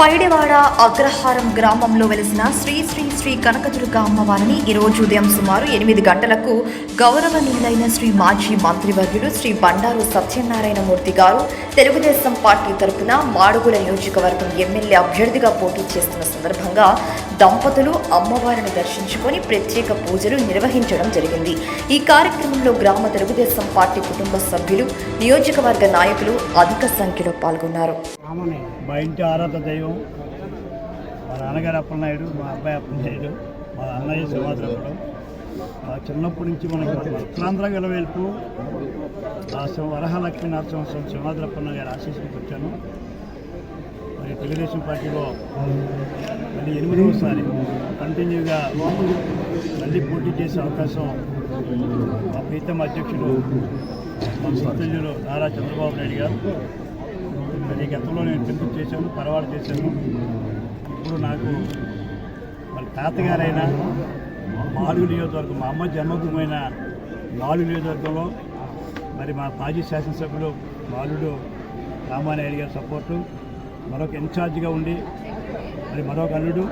పైడివాడ అగ్రహారం గ్రామంలో వెలిసిన శ్రీ శ్రీ శ్రీ కనకదుర్గ అమ్మవారిని ఈరోజు ఉదయం సుమారు ఎనిమిది గంటలకు గౌరవనీయులైన శ్రీ మాజీ మంత్రివర్యులు శ్రీ బండారు సత్యనారాయణ మూర్తి గారు తెలుగుదేశం పార్టీ తరపున మాడుగుల నియోజకవర్గం ఎమ్మెల్యే అభ్యర్థిగా పోటీ చేస్తున్న సందర్భంగా దంపతులు అమ్మవారిని దర్శించుకొని ప్రత్యేక పూజలు నిర్వహించడం జరిగింది. ఈ కార్యక్రమంలో గ్రామ తెలుగుదేశం పార్టీ కుటుంబ సభ్యులు నియోజకవర్గ నాయకులు అధిక సంఖ్యలో పాల్గొన్నారు. మా ఇంటి ఆరాధ దైవం మా నాన్నగారు అప్పలనాయుడు మా అబ్బాయి అప్పలనాయుడు మా అన్నయ్య సింహాద్రపుడు. మా చిన్నప్పటి నుంచి మనకి ఉత్తరాంధ్ర గెలవేల్పు ఆ శివ వరహలక్ష్మీ నరసింహస్వామి సింహాద్రప్పన్న గారు ఆశీస్సులకు వచ్చాను తెలుగుదేశం పార్టీలో మళ్ళీ ఎనిమిదవసారి కంటిన్యూగా మళ్ళీ పోటీ చేసే అవకాశం మా ప్రీతమ అధ్యక్షుడు మా సత్యులు నారా చంద్రబాబు నాయుడు గారు. మరి గతంలో నేను పెంపు చేశాను పరవాడు చేశాను? ఇప్పుడు నాకు మరి తాతగారైన మాడు నియోజకవర్గం మా అమ్మ జన్మభూమైన మాడు నియోజకవర్గంలో మరి మా మాజీ శాసనసభ్యుడు బాలుడు రామానాయుడు గారి సపోర్టు మరొక ఇన్ఛార్జిగా ఉండి మరి మరొక అల్లుడు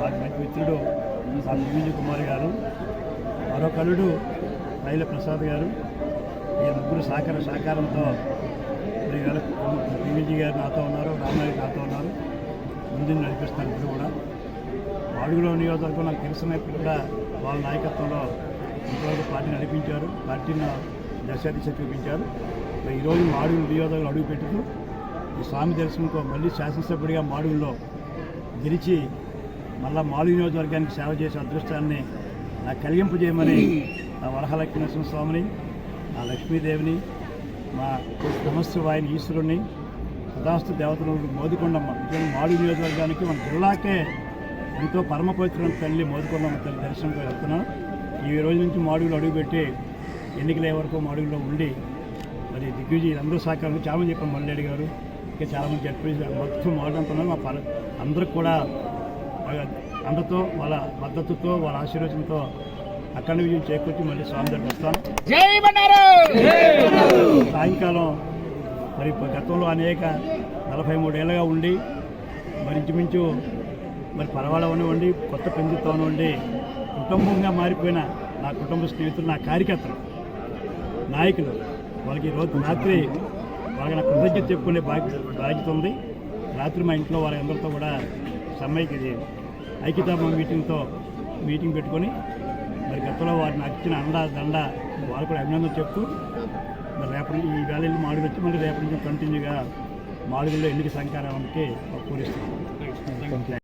వారి మంచి మిత్రుడు మా విజయ్ కుమార్ గారు మరొక అల్లుడు రైల ప్రసాద్ గారు ఈ ముగ్గురు సహకార సహకారంతో మరి గారు నాతో ఉన్నారు రామారావు నాతో ఉన్నారు ముందు నడిపిస్తున్నారు ఇప్పుడు కూడా. మాడుగులో నియోజకవర్గం నాకు తెలిసినప్పుడు కూడా వాళ్ళ నాయకత్వంలో ఇంతవరకు పార్టీ నడిపించారు పార్టీని దశ చూపించారు. ఈరోజు మాడుగుల నియోజకవర్గం అడుగు పెట్టుతూ స్వామి దర్శనంతో మళ్ళీ శాసనసభ్యుడిగా మాడుగులో గెలిచి మళ్ళా మాడు నియోజకవర్గానికి సేవ చేసే అదృష్టాన్ని నాకు కలిగింపజేయమని ఆ వరహలక్ష్మీ నరసింహస్వామిని ఆ లక్ష్మీదేవిని మా నమస్వాయిని ఈశ్వరుణ్ణి సదాస్తు దేవతలు మోదుకొండమ్మ. మాడు నియోజకవర్గానికి మన జిల్లాకే ఎంతో పరమపవిత్రం తల్లి మోదుకొండమ్మ తల్లి దర్శనంకి వెళ్తున్నాను. ఈ రోజు నుంచి మాడుగులు అడుగుపెట్టి ఎన్నికలే వరకు మాడుగులో ఉండి మరి దిగ్విజయ్ అందరూ సహకారం చామని చెప్పారు మల్లెడ్డి గారు ఇంకా చాలామంది చెప్పి మొత్తం మాట్లాడుతున్నారు మా పర అందరికి కూడా అందరితో వాళ్ళ మద్దతుతో వాళ్ళ ఆశీర్వచనంతో అఖండ విజయం చేకూర్చి మళ్ళీ స్వామి దగ్గరికి వస్తాను. సాయంకాలం మరి గతంలో అనేక నలభై మూడేళ్ళగా ఉండి మరి ఇంచుమించు మరి ఉండి కొత్త పెంచుతో ఉండి కుటుంబంగా మారిపోయిన నా కుటుంబ స్నేహితులు నా కార్యకర్తలు నాయకులు వాళ్ళకి ఈరోజు రాత్రి వాళ్ళకి కృతజ్ఞత చెప్పుకునే బాధ్యత బాధ్యత ఉంది. రాత్రి మా ఇంట్లో వాళ్ళ అందరితో కూడా సమ్మైకి ఐక్యతా మీటింగ్తో మీటింగ్ పెట్టుకొని మరి గతంలో వారు నాకు ఇచ్చిన అండ దండ వాళ్ళు కూడా అభినందన చెప్తూ మరి రేపటి ఈ వెళ్ళి మాడుగులు వచ్చి మళ్ళీ రేపటి నుంచి కంటిన్యూగా మాడుగుల్లో ఎన్నిక సంకారానికి పూరిస్తున్నాం